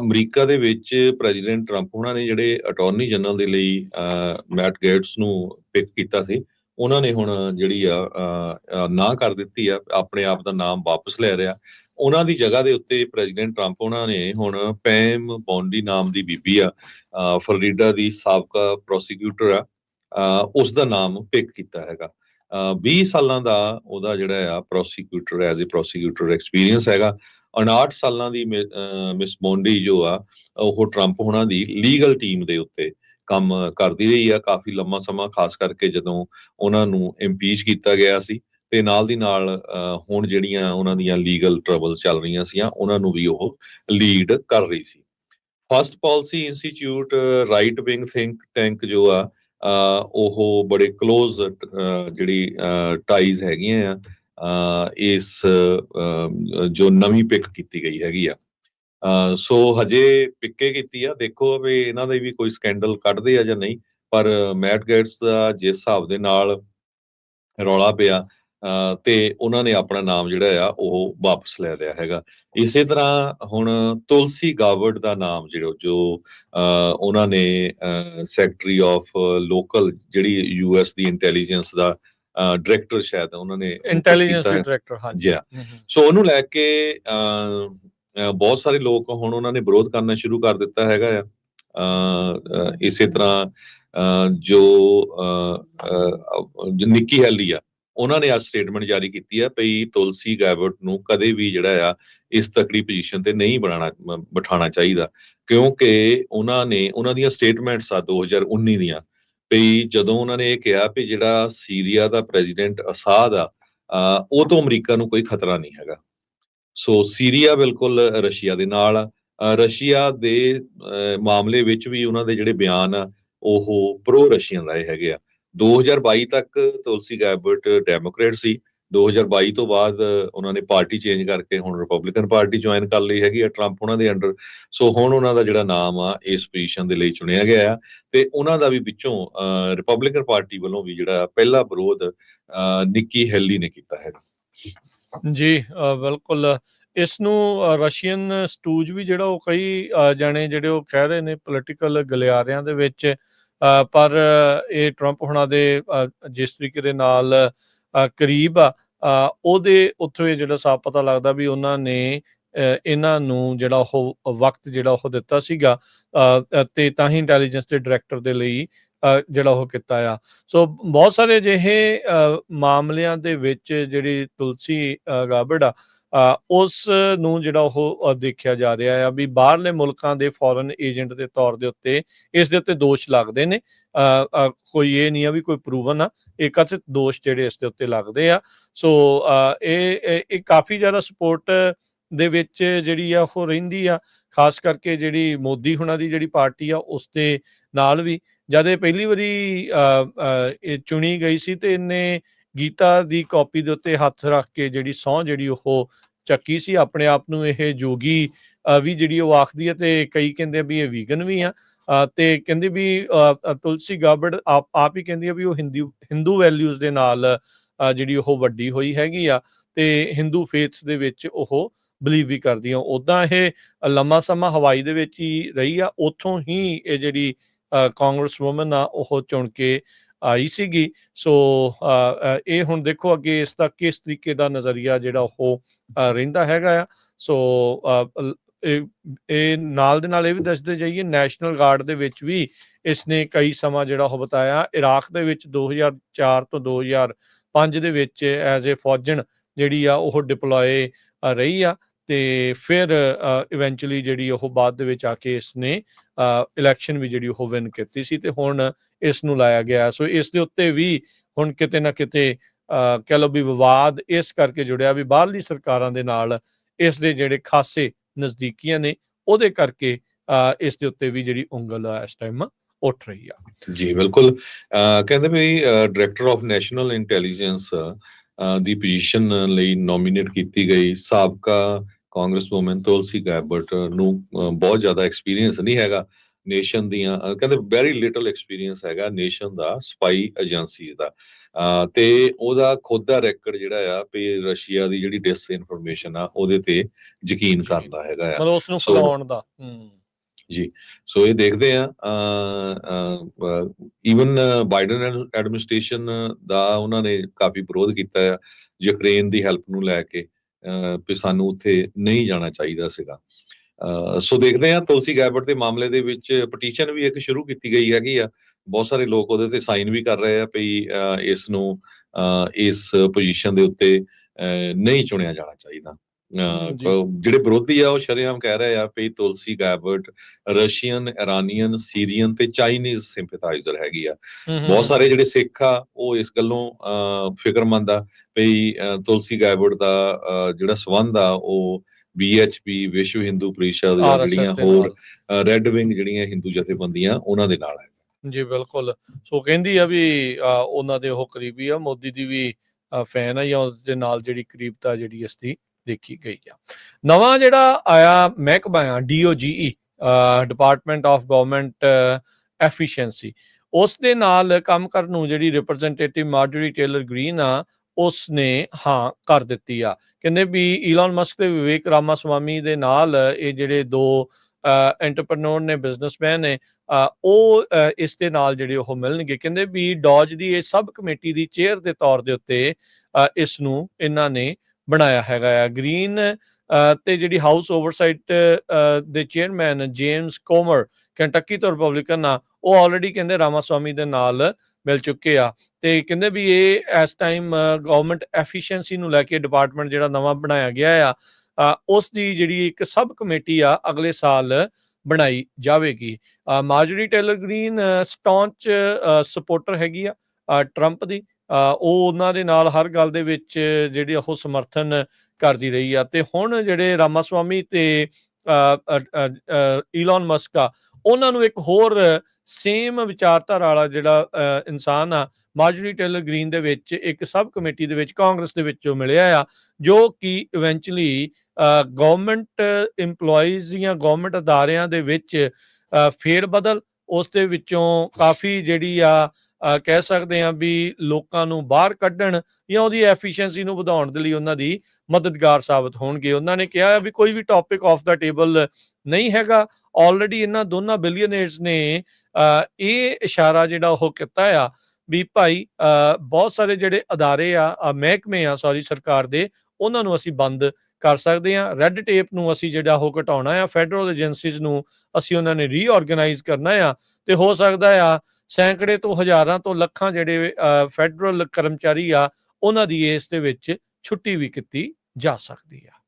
America ਦੇ ਵਿੱਚ president Trump ਉਹਨਾਂ ਨੇ ਜਿਹੜੇ ਅਟਾਰਨੀ ਜਨਰਲ ਦੇ ਲਈ ਮੈਟ ਗੇਟਸ ਨੂੰ ਪਿਕ ਕੀਤਾ ਸੀ, ਉਹਨਾਂ ਨੇ ਹੁਣ ਜਿਹੜੀ ਆ ਨਾ ਕਰ ਦਿੱਤੀ ਆ, ਆਪਣੇ ਆਪ ਦਾ ਨਾਮ ਵਾਪਸ ਲੈ ਰਿਹਾ। ਉਹਨਾਂ ਦੀ ਜਗ੍ਹਾ ਦੇ ਉੱਤੇ ਪ੍ਰੈਜ਼ੀਡੈਂਟ ਟਰੰਪ ਉਹਨਾਂ ਨੇ ਹੁਣ ਪੈਮ ਬੌਂਡੀ ਨਾਮ ਦੀ ਬੀਬੀ ਆ ਫਲੋਰੀਡਾ ਦੀ ਸਾਬਕਾ ਪ੍ਰੋਸੀਕਿਊਟਰ ਆ ਉਸ ਦਾ ਨਾਮ ਪਿਕ ਕੀਤਾ ਹੈਗਾ। 20 ਸਾਲਾਂ ਦਾ ਉਹਦਾ ਜਿਹੜਾ ਆ, ਪ੍ਰੋਸੀਕਿਊਟਰ, ਐਜ਼ ਅ ਪ੍ਰੋਸੀਕਿਊਟਰ ਐਕਸਪੀਰੀਅੰਸ ਹੈਗਾ। 59 ਸਾਲਾਂ ਦੀ ਮਿਸ ਮੌਂਡੀ ਜੋ ਆ, ਉਹ ਟਰੰਪ ਹੁਣਾਂ ਦੀ ਲੀਗਲ ਟੀਮ ਦੇ ਉੱਤੇ ਕੰਮ ਕਰਦੀ ਰਹੀ ਆ ਕਾਫੀ ਲੰਮਾ ਸਮਾਂ, ਖਾਸ ਕਰਕੇ ਜਦੋਂ ਉਹਨਾਂ ਨੂੰ ਇੰਪੀਚ ਕੀਤਾ ਗਿਆ ਸੀ ਤੇ ਨਾਲ ਦੀ ਨਾਲ ਹੁਣ ਜਿਹੜੀਆਂ ਉਹਨਾਂ ਦੀਆਂ ਲੀਗਲ ਟਰਬਲ ਚੱਲ ਰਹੀਆਂ ਸੀਆਂ, ਉਹਨਾਂ ਨੂੰ ਵੀ ਉਹ ਲੀਡ ਕਰ ਰਹੀ ਸੀ। First policy institute right wing think tank ਜੋ ਆ ਉਹ ਬੜੇ ক্লোਜ਼ ਜਿਹੜੀ ਟਾਈਜ਼ ਹੈਗੀਆਂ ਆ ਇਸ ਜੋ ਨਵੀਂ ਪਿਕ ਕੀਤੀ ਗਈ ਹੈਗੀ ਆ। ਸੋ ਹਜੇ ਪਿੱਕੇ ਕੀਤੀ ਆ। ਦੇਖੋ ਵੀ ਇਹਨਾਂ ਦਾ ਵੀ ਕੋਈ ਸਕੈਂਡਲ ਕੱਢਦੇ ਆ ਜਾਂ ਨਹੀਂ, ਪਰ ਮੈਟ ਗੇਟਸ ਦਾ ਜਿਸ ਹਿਸਾਬ ਦੇ ਨਾਲ ਰੌਲਾ ਪਿਆ ਤੇ ਉਹਨਾਂ ਨੇ ਆਪਣਾ ਨਾਮ ਜਿਹੜਾ ਆ, ਉਹ ਵਾਪਸ ਲੈ ਲਿਆ ਹੈਗਾ। ਇਸੇ ਤਰ੍ਹਾਂ ਹੁਣ ਤੁਲਸੀ ਗਾਵਰਡ ਦਾ ਨਾਮ ਜਿਹੜਾ, ਜੋ ਉਹਨਾਂ ਨੇ ਸੈਕਟਰੀ ਆਫ ਲੋਕਲ ਜਿਹੜੀ ਯੂਐਸ ਦੀ ਇੰਟੈਲੀਜੈਂਸ ਦਾ ਡਾਇਰੈਕਟਰ ਸ਼ਾਇਦ ਉਹਨਾਂ ਨੇ ਇੰਟੈਲੀਜੈਂਸ ਦੇ ਡਾਇਰੈਕਟਰ ਹਾਂਜੀ। ਸੋ ਉਹਨੂੰ ਲੈ ਕੇ ਬਹੁਤ ਸਾਰੇ ਲੋਕ ਹੁਣ ਉਹਨਾਂ ਨੇ ਵਿਰੋਧ ਕਰਨਾ ਸ਼ੁਰੂ ਕਰ ਦਿੱਤਾ ਹੈਗਾ ਆ। ਇਸੇ ਤਰ੍ਹਾਂ ਜੋ ਨਿੱਕੀ ਹੈਲੀ ਆ ਉਹਨਾਂ ਨੇ ਅੱਜ ਸਟੇਟਮੈਂਟ ਜਾਰੀ ਕੀਤੀ ਹੈ ਭਈ ਤੁਲਸੀ ਗੈਬਟ ਨੂੰ ਕਦੇ ਵੀ ਜਿਹੜਾ ਆ ਇਸ ਤਕੜੀ ਪੋਜੀਸ਼ਨ ਤੇ ਨਹੀਂ ਬਣਾਣਾ ਬਿਠਾਣਾ ਚਾਹੀਦਾ। ਕਿਉਂਕਿ ਉਹਨਾਂ ਨੇ ਉਹਨਾਂ ਦੀਆਂ ਸਟੇਟਮੈਂਟਸ ਆ 2019 ਦੀਆਂ ਵੀ ਜਦੋਂ ਉਹਨਾਂ ਨੇ ਇਹ ਕਿਹਾ ਵੀ ਜਿਹੜਾ ਸੀਰੀਆ ਦਾ ਪ੍ਰੈਜ਼ੀਡੈਂਟ ਅਸਾਦ ਆ ਉਹ ਤੋਂ ਅਮਰੀਕਾ ਨੂੰ ਕੋਈ ਖਤਰਾ ਨਹੀਂ ਹੈਗਾ। ਸੋ ਸੀਰੀਆ ਬਿਲਕੁਲ ਰਸ਼ੀਆ ਦੇ ਨਾਲ ਆ। ਰਸ਼ੀਆ ਦੇ ਮਾਮਲੇ ਵਿੱਚ ਵੀ ਉਹਨਾਂ ਦੇ ਜਿਹੜੇ ਬਿਆਨ ਆ, ਉਹ ਪ੍ਰੋ ਰਸ਼ੀਅਨ ਰਹੇ ਹੈਗੇ ਆ। 2022 ਤੱਕ ਤੁਲਸੀ ਗੈਬਰਟ ਡੈਮੋਕ੍ਰੇਟ ਸੀ। 2022 ਤੋਂ ਬਾਅਦ ਉਹਨਾਂ ਨੇ ਪਾਰਟੀ ਚੇਂਜ ਕਰਕੇ ਹੁਣ ਰਿਪਬਲਿਕਨ ਪਾਰਟੀ ਜੁਆਇਨ ਕਰ ਲਈ ਹੈਗੀ ਆ ਟਰੰਪ ਉਹਨਾਂ ਦੇ ਅੰਡਰ ਸੋ ਹੁਣ ਉਹਨਾਂ ਦਾ ਜਿਹੜਾ ਨਾਮ ਆ, ਇਸ ਪੋਜੀਸ਼ਨ ਦੇ ਲਈ ਚੁਣਿਆ ਗਿਆ ਆ। ਤੇ ਉਹਨਾਂ ਦਾ ਵੀ ਵਿੱਚੋਂ ਰਿਪਬਲਿਕਨ ਪਾਰਟੀ ਵੱਲੋਂ ਵੀ ਜਿਹੜਾ ਪਹਿਲਾ ਵਿਰੋਧ ਨਿੱਕੀ ਹੈਲੀ ਨੇ ਕੀਤਾ ਹੈ। ਜੀ ਬਿਲਕੁਲ। ਇਸ ਨੂੰ ਰਸ਼ੀਅਨ ਸਟੂਜ ਵੀ ਜਿਹੜਾ ਉਹ ਕਈ ਜਾਣੇ ਜਿਹੜੇ ਉਹ ਕਹਿ ਰਹੇ ਨੇ ਪੋਲਿਟੀਕਲ ਗਲਿਆਰਿਆਂ ਦੇ ਵਿੱਚ ਪਰ ਇਹ ਟਰੰਪ ਹੁਣਾਂ ਦੇ ਜਿਸ ਤਰੀਕੇ ਦੇ ਨਾਲ ਕਰੀਬ ਆ ਉਹਦੇ ਉੱਥੇ ਜਿਹੜਾ ਸਾਫ਼ ਪਤਾ ਲੱਗਦਾ ਵੀ ਉਹਨਾਂ ਨੇ ਇਹਨਾਂ ਨੂੰ ਜਿਹੜਾ ਉਹ ਵਕਤ ਜਿਹੜਾ ਉਹ ਦਿੱਤਾ ਸੀਗਾ ਤੇ ਤਾਂ ਹੀ ਇੰਟੈਲੀਜੈਂਸ ਦੇ ਡਾਇਰੈਕਟਰ ਦੇ ਲਈ ਜਿਹੜਾ ਉਹ ਕੀਤਾ ਆ। ਸੋ ਬਹੁਤ ਸਾਰੇ ਅਜਿਹੇ ਮਾਮਲਿਆਂ ਦੇ ਵਿੱਚ ਜਿਹੜੀ ਤੁਲਸੀ ਗਾਬੜ ਆ ਉਸ ਨੂੰ ਜਿਹੜਾ ਉਹ ਦੇਖਿਆ ਜਾ ਰਿਹਾ ਆ ਵੀ ਬਾਹਰਲੇ ਮੁਲਕਾਂ ਦੇ ਫੋਰਨ ਏਜੰਟ ਦੇ ਤੌਰ ਦੇ ਉੱਤੇ ਇਸ ਦੇ ਉੱਤੇ ਦੋਸ਼ ਲੱਗਦੇ ਨੇ। ਕੋਈ ਇਹ ਨਹੀਂ ਆ ਵੀ ਕੋਈ ਪ੍ਰੂਵਨ ਆ ਇਹ ਕਥਿਤ ਦੋਸ਼ ਜਿਹੜੇ ਇਸ ਦੇ ਉੱਤੇ ਲੱਗਦੇ ਆ। ਸੋ ਇਹ ਇਹ ਕਾਫੀ ਜ਼ਿਆਦਾ ਸਪੋਰਟ ਦੇ ਵਿੱਚ ਜਿਹੜੀ ਆ ਉਹ ਰਹਿੰਦੀ ਆ, ਖਾਸ ਕਰਕੇ ਜਿਹੜੀ ਮੋਦੀ ਹੁਣਾਂ ਦੀ ਜਿਹੜੀ ਪਾਰਟੀ ਆ, ਉਸ ਦੇ ਨਾਲ ਵੀ। ਜਦ ਇਹ ਪਹਿਲੀ ਵਾਰੀ ਇਹ ਚੁਣੀ ਗਈ ਸੀ ਤੇ ਇਹਨੇ ਗੀਤਾ ਦੀ ਕਾਪੀ ਦੇ ਉੱਤੇ ਹੱਥ ਰੱਖ ਕੇ ਜਿਹੜੀ ਸੌ ਜਿਹੜੀ ਉਹ ਚੱਕੀ ਸੀ, ਆਪਣੇ ਆਪ ਨੂੰ ਇਹ ਜੋਗੀ ਵੀ ਜਿਹੜੀ ਉਹ ਆਖਦੀ ਹੈ ਤੇ ਕਈ ਕਹਿੰਦੇ ਵੀ ਇਹ ਵੀਗਨ ਵੀ ਆ ਤੇ ਕਹਿੰਦੇ ਵੀ ਤੁਲਸੀ ਗਾਬੜ ਆਪ ਹੀ ਕਹਿੰਦੀ ਆ ਵੀ ਉਹ ਹਿੰਦੂ ਹਿੰਦੂ ਵੈਲਿਊਜ਼ ਦੇ ਨਾਲ ਜਿਹੜੀ ਉਹ ਵੱਡੀ ਹੋਈ ਹੈਗੀ ਆ ਤੇ ਹਿੰਦੂ ਫੇਥ ਦੇ ਵਿੱਚ ਉਹ ਬਲੀਵ ਵੀ ਕਰਦੀ ਆ। ਉਦਾਂ ਇਹ ਲੰਮਾ ਸਮਾਂ ਹਵਾਈ ਦੇ ਵਿੱਚ ਹੀ ਰਹੀ ਆ, ਉੱਥੋਂ ਹੀ ਇਹ ਜਿਹੜੀ ਕਾਂਗਰਸ ਔਮਨ ਆ, ਉਹ ਚੁਣ ਕੇ ਆਈ ਸੀਗੀ। ਸੋ ਇਹ ਹੁਣ ਦੇਖੋ ਅੱਗੇ ਇਸ ਦਾ ਕਿਸ ਤਰੀਕੇ ਦਾ ਨਜ਼ਰੀਆ ਜਿਹੜਾ ਉਹ ਰਹਿੰਦਾ ਹੈਗਾ ਆ। ਸੋ ਇਹ ਨਾਲ ਦੇ ਨਾਲ ਇਹ ਵੀ ਦੱਸਦੇ ਜਾਈਏ, ਨੈਸ਼ਨਲ ਗਾਰਡ ਦੇ ਵਿੱਚ ਵੀ ਇਸ ਨੇ ਕਈ ਸਮਾਂ ਜਿਹੜਾ ਉਹ ਬਤਾਇਆ। ਇਰਾਕ ਦੇ ਵਿੱਚ 2004 ਤੋਂ 2005 ਦੇ ਵਿੱਚ ਐਜ਼ ਅ ਫੌਜਨ ਜਿਹੜੀ ਆ ਉਹ ਡਿਪਲੋਏ ਰਹੀ ਆ। ਤੇ ਫਿਰ ਇਵੈਂਚੁਅਲੀ ਜਿਹੜੀ ਉਹ ਬਾਅਦ ਦੇ ਵਿੱਚ ਆ ਕੇ ਇਸ ਨੇ ਇਲੈਕਸ਼ਨ ਵੀ ਜਿਹੜੀ ਉਹ ਵਿਨ ਕੀਤੀ ਸੀ ਤੇ ਹੁਣ ਇਸ ਨੂੰ ਲਾਇਆ ਗਿਆ। ਸੋ ਇਸ ਦੇ ਉੱਤੇ ਵੀ ਹੁਣ ਕਿਤੇ ਨਾ ਕਿਤੇ ਕਹ ਲੋ ਵੀ ਵਿਵਾਦ ਇਸ ਕਰਕੇ ਜੁੜਿਆ ਵੀ ਬਾਹਰਲੀ ਸਰਕਾਰਾਂ ਦੇ ਨਾਲ ਇਸ ਦੇ ਜਿਹੜੇ ਖਾਸੇ ਨਜ਼ਦੀਕੀਆਂ ਨੇ, ਉਹਦੇ ਕਰਕੇ ਇਸ ਦੇ ਉੱਤੇ ਵੀ ਜਿਹੜੀ ਉਂਗਲ ਇਸ ਟਾਈਮ ਉੱਠ ਰਹੀ ਆ। ਜੀ, ਬਿਲਕੁਲ। ਕਹਿੰਦੇ ਵੀ ਡਾਇਰੈਕਟਰ ਆਫ ਨੈਸ਼ਨਲ ਇੰਟੈਲੀਜੈਂਸ ਦੀ ਪੋਜੀਸ਼ਨ ਲਈ ਨੋਮੀਨੇਟ ਕੀਤੀ ਗਈ। ਸਾਬਕਾ ਕਾਂਗਰਸ ਵੂਮਨ ਤੁਲਸੀ ਗੈਬਰਟ ਨੂੰ ਬਹੁਤ ਜ਼ਿਆਦਾ ਐਕਸਪੀਰੀਅੰਸ ਨਹੀਂ ਹੈਗਾ ਨੇਸ਼ਨ ਦੀਆਂ ਕਹਿੰਦੇ ਵੈਰੀ ਲਿਟਲ ਐਕਸਪੀਰੀਅੰਸ ਹੈਗਾ ਨੇਸ਼ਨ ਦਾ ਸਪਾਈ ਏਜੰਸੀਜ਼ ਦਾ। ਤੇ ਉਹਦਾ ਖੁਦ ਦਾ ਰੈਕੋਰਡ ਜਿਹੜਾ ਆ ਵੀ ਰਸ਼ੀਆ ਦੀ ਜਿਹੜੀ ਡਿਸ ਇਨਫੋਰਮੇਸ਼ਨ ਆ ਉਹਦੇ ਤੇ ਯਕੀਨ ਜੀ। ਕਰਦਾ ਹੈਗਾ ਆ। ਮਤਲਬ ਉਸ ਨੂੰ ਫਲਾਉਣ ਦਾ ਹੂੰ। ਸੋ ਇਹ ਦੇਖਦੇ ਆ ਇਵਨ ਬਾਈਡਨ ਐਡਮਿਨਿਸਟ੍ਰੇਸ਼ਨ ਦਾ ਉਹਨਾਂ ਨੇ ਕਾਫੀ ਵਿਰੋਧ ਕੀਤਾ ਹੈ ਯੂਕਰੇਨ ਦੀ ਹੈਲਪ ਨੂੰ ਲੈ ਕੇ। ਵੀ ਸਾਨੂੰ ਉੱਥੇ ਨਹੀਂ ਜਾਣਾ ਚਾਹੀਦਾ ਸੀਗਾ। ਅਹ, ਸੋ ਦੇਖਦੇ ਆ ਤੁਲਸੀ ਗੈਬਟ ਦੇ ਮਾਮਲੇ ਦੇ ਵਿੱਚ ਪਟੀਸ਼ਨ ਵੀ ਇੱਕ ਸ਼ੁਰੂ ਕੀਤੀ ਗਈ ਹੈਗੀ ਆ। ਬਹੁਤ ਸਾਰੇ ਲੋਕ ਉਹਦੇ ਤੇ ਸਾਈਨ ਵੀ ਕਰ ਰਹੇ ਆ ਵੀ ਅਹ, ਇਸ ਨੂੰ ਅਹ, ਇਸ ਪੋਜੀਸ਼ਨ ਦੇ ਉੱਤੇ ਅਹ, ਨਹੀਂ ਚੁਣਿਆ ਜਾਣਾ ਚਾਹੀਦਾ। ਜਿਹੜੇ ਵਿਰੋਧੀ ਆ ਉਹ ਸ਼ਰੇਆਮ ਕਹਿ ਰਹੇ ਆ ਵੀ Tulsi Gabbard Russian Iranian Syrian ਤੇ ਚਾਈਨੀਜ਼ ਸਿੰਪਥਾਈਜ਼ਰ ਹੈਗੀ ਆ। ਬਹੁਤ ਸਾਰੇ ਜਿਹੜੇ ਸਿੱਖ ਆ ਉਹ ਇਸ ਗੱਲੋਂ ਫਿਕਰਮੰਦ ਆ ਅਹ, ਤੁਲਸੀ ਗੈਬਟ ਦਾ ਜਿਹੜਾ ਸਬੰਧ ਆ ਉਹ BHP ਵਿਸ਼ਵ ਹਿੰਦੂ ਪਰਿਸ਼ਦ ਜਿਹੜੀਆਂ ਹੋਰ। ਰੈੱਡ ਵਿੰਗ ਜਿਹੜੀਆਂ ਹਿੰਦੂ ਜਥੇਬੰਦੀਆਂ ਉਹਨਾਂ ਦੇ ਨਾਲ ਹੈ ਜੀ ਬਿਲਕੁਲ। ਸੋ ਕਹਿੰਦੀ ਆ ਵੀ ਉਹਨਾਂ ਦੇ ਉਹ ਕਰੀਬੀ ਆ ਮੋਦੀ ਦੀ ਵੀ ਫੈਨ ਆ ਜਾਂ ਉਸ ਦੇ ਨਾਲ ਜਿਹੜੀ ਕਰੀਬਤਾ ਜਿਹੜੀ ਇਸ ਦੀ। ਦੇਖੀ ਗਈ ਆ। ਨਵਾਂ ਜਿਹੜਾ ਆਇਆ ਮਹਿਕਮਾ ਆ DOGE department of government efficiency ਉਸ ਦੇ ਨਾਲ ਕੰਮ ਕਰਨ ਨੂੰ ਜਿਹੜੀ ਰਿਪਰੈਜ਼ੈਂਟੇਟਿਵ ਮਾਰਜਰੀ ਟੇਲਰ ਗ੍ਰੀਨ ਆ ਉਸ ਨੇ ਹਾਂ ਕਰ ਦਿੱਤੀ ਆ। ਕਹਿੰਦੇ ਵੀ ਈਲਨ ਮਸਕ ਤੇ ਵਿਵੇਕ ਰਾਮਾਸਵਾਮੀ ਦੇ ਨਾਲ ਇਹ ਜਿਹੜੇ ਦੋ ਐਂਟਰਪ੍ਰੈਨਿਓਰ ਨੇ ਬਿਜ਼ਨਸਮੈਨ ਨੇ ਉਹ ਇਸ ਦੇ ਨਾਲ ਜਿਹੜੇ ਉਹ ਮਿਲਣਗੇ। ਕਹਿੰਦੇ ਵੀ ਡੌਜ ਦੀ ਇਹ ਸਬ ਕਮੇਟੀ ਦੀ ਚੇਅਰ ਦੇ ਤੌਰ ਦੇ ਉੱਤੇ ਅ, ਇਸ ਨੂੰ ਇਹਨਾਂ ਨੇ ਬਣਾਇਆ ਹੈਗਾ ਆ। ਗ੍ਰੀਨ ਅ, ਤੇ ਜਿਹੜੀ ਹਾਊਸ ਓਵਰਸਾਈਟ ਦੇ ਚੇਅਰਮੈਨ ਜੇਮਸ ਕੋਮਰ ਕੈਂਟਕੀ ਤੋਂ ਰਿਪਬਲਿਕਨ ਆ ਉਹ ਆਲਰੇਡੀ ਕਹਿੰਦੇ ਰਾਮਾਸਵਾਮੀ ਦੇ ਨਾਲ ਮਿਲ ਚੁੱਕੇ ਆ। ਤੇ ਕਹਿੰਦੇ ਵੀ ਇਹ ਇਸ ਟਾਈਮ ਗਵਰਨਮੈਂਟ ਐਫੀਸ਼ੀਐਂਸੀ ਨੂੰ ਲੈ ਕੇ ਡਿਪਾਰਟਮੈਂਟ ਜਿਹੜਾ ਨਵਾਂ ਬਣਾਇਆ ਗਿਆ ਆ ਅ, ਉਸ ਦੀ ਜਿਹੜੀ ਇੱਕ ਸਬ ਕਮੇਟੀ ਆ ਅਗਲੇ ਸਾਲ ਬਣਾਈ ਜਾਵੇਗੀ। ਅ, Marjorie Taylor Greene staunch supporter ਹੈਗੀ ਆ ਟਰੰਪ ਦੀ। ਉਹ ਉਹਨਾਂ ਦੇ ਨਾਲ ਹਰ ਗੱਲ ਦੇ ਵਿੱਚ ਜਿਹੜੀ ਉਹ ਸਮਰਥਨ ਕਰਦੀ ਰਹੀ ਆ। ਤੇ ਹੁਣ ਜਿਹੜੇ ਰਾਮਾਸਵਾਮੀ ਤੇ ਈਲਨ ਮਸਕ ਆ, ਉਹਨਾਂ ਨੂੰ ਇੱਕ ਹੋਰ ਸੇਮ ਵਿਚਾਰਧਾਰਾ ਵਾਲਾ ਜਿਹੜਾ ਇਨਸਾਨ ਆ ਮਾਰਜਰੀ ਟੇਲਰ ਗ੍ਰੀਨ ਦੇ ਵਿੱਚ ਇੱਕ ਸਬ ਕਮੇਟੀ ਦੇ ਵਿੱਚ, ਕਾਂਗਰਸ ਦੇ ਵਿੱਚੋਂ ਮਿਲਿਆ ਆ, ਜੋ ਕਿ ਇਵੈਂਚੁਅਲੀ ਗਵਰਨਮੈਂਟ EMPLOYEES ਜਾਂ ਗਵਰਨਮੈਂਟ ਅਦਾਰਿਆਂ ਦੇ ਵਿੱਚ ਫੇਰ ਬਦਲ, ਉਸ ਦੇ ਵਿੱਚੋਂ ਕਾਫੀ ਜਿਹੜੀ ਆ ਕਹਿ ਸਕਦੇ ਹਾਂ ਵੀ ਲੋਕਾਂ ਨੂੰ ਬਾਹਰ ਕੱਢਣ ਜਾਂ ਉਹਦੀ ਐਫੀਸ਼ੀਐਂਸੀ ਨੂੰ ਵਧਾਉਣ ਦੇ ਲਈ ਉਹਨਾਂ ਦੀ ਮਦਦਗਾਰ ਸਾਬਤ ਹੋਣਗੇ। ਉਹਨਾਂ ਨੇ ਕਿਹਾ ਵੀ ਕੋਈ ਵੀ ਟੌਪਿਕ ਆਫ ਦਾ ਟੇਬਲ ਨਹੀਂ ਹੈਗਾ। ਆਲਰੇਡੀ ਇਹਨਾਂ ਦੋਨਾਂ ਬਿਲੀਅਨਰਸ ਨੇ ਅ, ਇਹ ਇਸ਼ਾਰਾ ਜਿਹੜਾ ਉਹ ਕੀਤਾ ਆ ਵੀ ਭਾਈ ਅ, ਬਹੁਤ ਸਾਰੇ ਜਿਹੜੇ ਅਦਾਰੇ ਆ ਮਹਿਕਮੇ ਆ ਸੌਰੀ ਸਰਕਾਰ ਦੇ ਉਹਨਾਂ ਨੂੰ ਅਸੀਂ ਬੰਦ ਕਰ ਸਕਦੇ ਹਾਂ। ਰੈੱਡ ਟੇਪ ਨੂੰ ਅਸੀਂ ਜਿਹੜਾ ਉਹ ਘਟਾਉਣਾ ਆ। ਫੈਡਰਲ ਏਜੰਸੀਜ਼ ਨੂੰ ਅਸੀਂ ਉਹਨਾਂ ਨੇ ਰੀਆਰਗੇਨਾਈਜ਼ ਕਰਨਾ ਆ। ਤੇ ਹੋ ਸਕਦਾ ਆ, ਸੈਂਕੜੇ ਤੋਂ ਹਜ਼ਾਰਾਂ ਤੋਂ ਲੱਖਾਂ ਜਿਹੜੇ ਫੈਡਰਲ ਕਰਮਚਾਰੀ ਆ, ਉਹਨਾਂ ਦੀ ਇਸ ਦੇ ਵਿੱਚ ਛੁੱਟੀ ਵੀ ਕੀਤੀ ਜਾ ਸਕਦੀ ਆ।